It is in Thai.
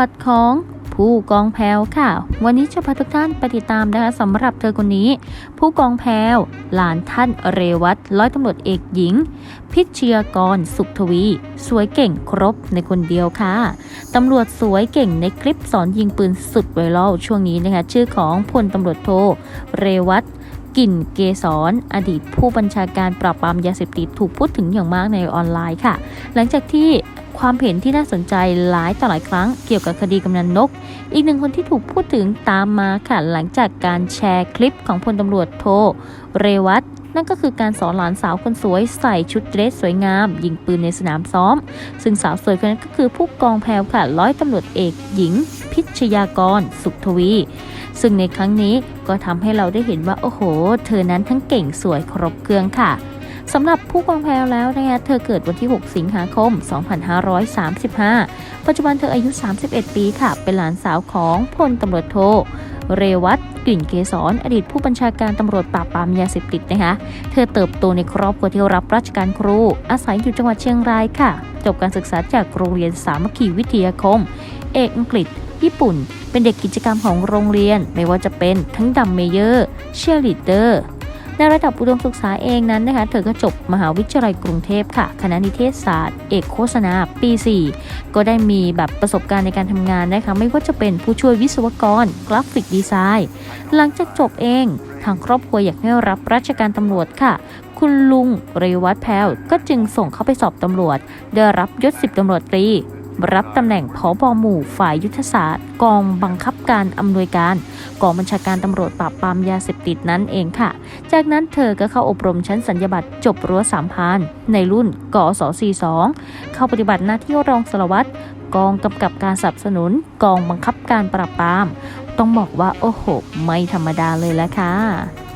วัติของผู้กองแพลวค่ะ วันนี้จะพาทุกท่านไปติดตามนะคะสำหรับเธอคนนี้ ผู้กองแพลวหลานท่านเรวัตร้อยตำรวจเอกหญิง พิชยากรสุขทวี สวยเก่งครบในคนเดียวค่ะตำรวจสวยเก่งในคลิปสอนยิงปืนสุดไวรัลช่วงนี้นะคะ ชื่อของพลตำรวจโทเรวัตกลิ่นเกษรอดีตผู้บัญชาการปราบปรามยาเสพติดถูกพูดถึงอย่างมากในออนไลน์ค่ะ หลังจากที่ ความเห็นที่น่าสนใจหลายต่อหลายครั้งเกี่ยวกับคดีกำนันนก อีกหนึ่งคนที่ถูกพูดถึงตามมาค่ะหลังจากการแชร์คลิปของพลตำรวจโท เรวัตนั่นก็คือการสอนหลานสาวคนสวยใส่ชุดเดรสสวยงาม ยิงปืนในสนามซ้อม ซึ่งสาวสวยคนนั้นก็คือผู้กองแพรวค่ะร้อยตำรวจเอกหญิง พิชยากร สุขทวี ซึ่งในครั้งนี้ก็ทำให้เราได้เห็นว่าโอ้โห เธอนั้นทั้งเก่งสวยครบเครื่องค่ะ สำหรับผู้กองแพรวแล้วนะคะเธอเกิดวันที่ 6 สิงหาคม 2535 ปัจจุบันเธออายุ 31 ปีค่ะ เป็นหลานสาวของพลตำรวจโทเรวัตกลิ่นเกษรอดีตผู้บัญชาการตำรวจปราบปรามยาเสพติดนะคะ เธอเติบโตในครอบครัวที่รับราชการครู อาศัยอยู่จังหวัดเชียงรายค่ะ จบการศึกษาจากโรงเรียนสามัคคีวิทยาคม เอกอังกฤษ ญี่ปุ่น เป็นเด็กกิจกรรมของโรงเรียน ไม่ว่าจะเป็นทั้งดัมเมเยอร์ เชียร์ลีดเดอร์ ในระดับอุดมศึกษาเองนั้นนะคะเธอก็จบมหาวิทยาลัยกรุงเทพค่ะ คณะนิเทศศาสตร์ เอกโฆษณาปี 4 ก็ได้มีแบบประสบการณ์ในการทำงานนะคะไม่ว่าจะเป็นผู้ช่วยวิศวกร กราฟิกดีไซน์ หลังจากจบเองทางครอบครัวอยากให้รับราชการตำรวจค่ะ คุณลุงเรวัตแพลวก็จึงส่งเข้าไปสอบตำรวจ ได้รับยศสิบตำรวจตรี รับตำแหน่งผอบอหมู่ฝ่ายยุทธศาสตร์ กองบังคับการอำนวยการกองบัญชาการตำรวจปราบปรามยาเสพติดนั่นเองค่ะ จากนั้นเธอก็เข้าอบรมชั้นสัญญาบัตรจบรั้วสามพานในรุ่นกอส42เข้าปฏิบัติหน้าที่รองสารวัตรกองกำกับการสนับสนุน กองบังคับการปราบปราม ต้องบอกว่าโอ้โห ไม่ธรรมดาเลยละค่ะ